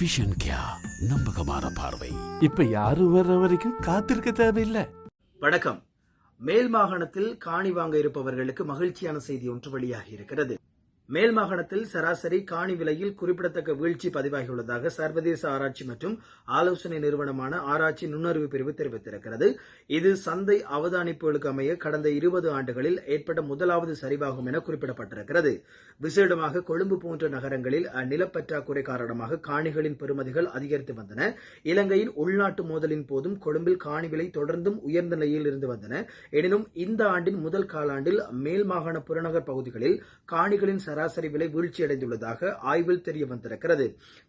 Vision கியா நம்பகமான பார்வை. இப்ப யாரும் வர்ற வரைக்கும் காத்திருக்க தேவையில்லை. வணக்கம். மேல் மாகாணத்தில் காணி வாங்க இருப்பவர்களுக்கு மகிழ்ச்சியான செய்தி ஒன்று வெளியாகி இருக்கிறது. மேல் மாகாணத்தில் சராசரி காணி விலையில் குறிப்பிடத்தக்க வீழ்ச்சி பதிவாகியுள்ளதாக சர்வதேச ஆராய்ச்சி மற்றும் ஆலோசனை நிறுவனமான ஆராய்ச்சி நுண்ணறிவு பிரிவு தெரிவித்திருக்கிறது. இது சந்தை அவதானிப்புகளுக்கு அமைய கடந்த இருபது ஆண்டுகளில் ஏற்பட்ட முதலாவது சரிவாகும் என குறிப்பிடப்பட்டிருக்கிறது. விசேடமாக கொழும்பு போன்ற நகரங்களில் நிலப்பற்றாக்குறை காரணமாக காணிகளின் பெறுமதிகள் அதிகரித்து வந்தன. இலங்கையின் உள்நாட்டு மோதலின் போதும் கொழும்பில் காணி விலை தொடர்ந்தும் உயர்ந்த நிலையில் இருந்து வந்தன. எனினும் இந்த ஆண்டின் முதல் காலாண்டில் மேல் மாகாண புறநகர் பகுதிகளில் காணிகளின் சராசரி விலை வீழ்ச்சியடைந்துள்ளதாக ஆய்வில் தெரிய வந்திருக்கிறது.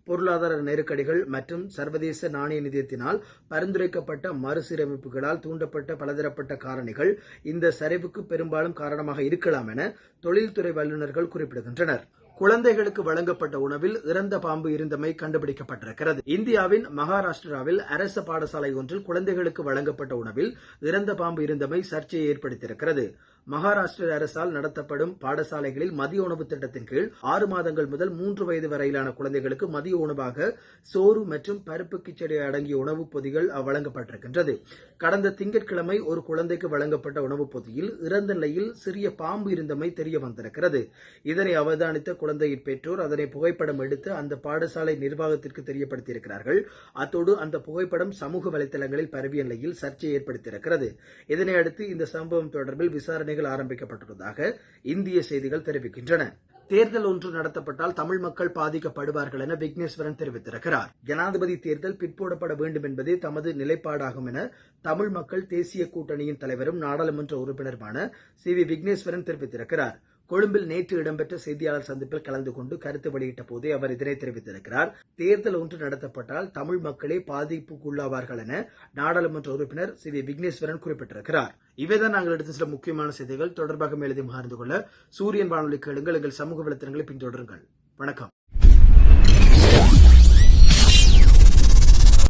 பொருளாதார நெருக்கடிகள் மற்றும் சர்வதேச நாணய நிதியத்தினால் பரிந்துரைக்கப்பட்ட மறுசீரமைப்புகளால் தூண்டப்பட்ட பலதரப்பட்ட காரணிகள் இந்த சரிவுக்கு பெரும்பாலும் காரணமாக இருக்கலாம் என தொழில்துறை வல்லுநர்கள் குறிப்பிடுகின்றனர். குழந்தைகளுக்கு வழங்கப்பட்ட உணவில் இறந்த பாம்பு இருந்தமை கண்டுபிடிக்கப்பட்டிருக்கிறது. இந்தியாவின் மகாராஷ்டிராவில் அரசு பாடசாலை ஒன்றில் குழந்தைகளுக்கு வழங்கப்பட்ட உணவில் இறந்த பாம்பு இருந்தமை சர்ச்சையை ஏற்படுத்தியிருக்கிறது. மகாராஷ்டிர அரசால் நடத்தப்படும் பாடசாலைகளில் மதிய உணவு திட்டத்தின் கீழ் ஆறு மாதங்கள் முதல் மூன்று வயது வரையிலான குழந்தைகளுக்கு மதிய உணவாக சோறு மற்றும் பருப்பு கிச்சடி அடங்கிய உணவுப் பொதிகள் வழங்கப்பட்டிருக்கின்றது. கடந்த திங்கட்கிழமை ஒரு குழந்தைக்கு வழங்கப்பட்ட உணவுப் பொதியில் இறந்த நிலையில் சிறிய பாம்பு இருந்தமை தெரிய வந்திருக்கிறது இதனை அவதானித்த குழந்தையின் பெற்றோர் அதனை புகைப்படம் எடுத்து அந்த பாடசாலை நிர்வாகத்திற்கு தெரியப்படுத்தியிருக்கிறார்கள். அத்தோடு அந்த புகைப்படம் சமூக வலைதளங்களில் பரவிய நிலையில் சர்ச்சையை ஏற்படுத்தியிருக்கிறது. இதனையடுத்து இந்த சம்பவம் தொடர்பில் விசாரணைகள் ஆரம்பிக்கப்பட்டுள்ளதாக இந்திய செய்திகள் தெரிவிக்கின்றன. தேர்தல் ஒன்று நடத்தப்பட்டால் தமிழ் மக்கள் பாதிக்கப்படுவார்கள் என விக்னேஸ்வரன் தெரிவித்திருக்கிறார். ஜனாதிபதி தேர்தல் பிற்போடப்பட வேண்டும் என்பதே தமது நிலைப்பாடாகும் என தமிழ் மக்கள் தேசிய கூட்டணியின் தலைவரும் நாடாளுமன்ற உறுப்பினருமான சி வி விக்னேஸ்வரன் தெரிவித்திருக்கிறார். கொழும்பில் நேற்று இடம்பெற்ற செய்தியாளர் சந்திப்பில் கலந்து கொண்டு கருத்து வெளியிட்ட போதே அவர் இதனை தெரிவித்திருக்கிறார். தேர்தல் ஒன்று நடத்தப்பட்டால் தமிழ் மக்களே பாதிப்புக்குள்ளாவார்கள் என நாடாளுமன்ற உறுப்பினர் சி வி விக்னேஸ்வரன் குறிப்பிட்டிருக்கிறார். இவைதான் நாங்கள் எடுத்த சில முக்கியமான செய்திகள். தொடர்பாக மேலதிகம் அறிந்து கொள்ள சூரியன் வானொலி கேளுங்கள். எங்கள் சமூக வலைத்தளங்களை பின்தொடருங்கள். வணக்கம்.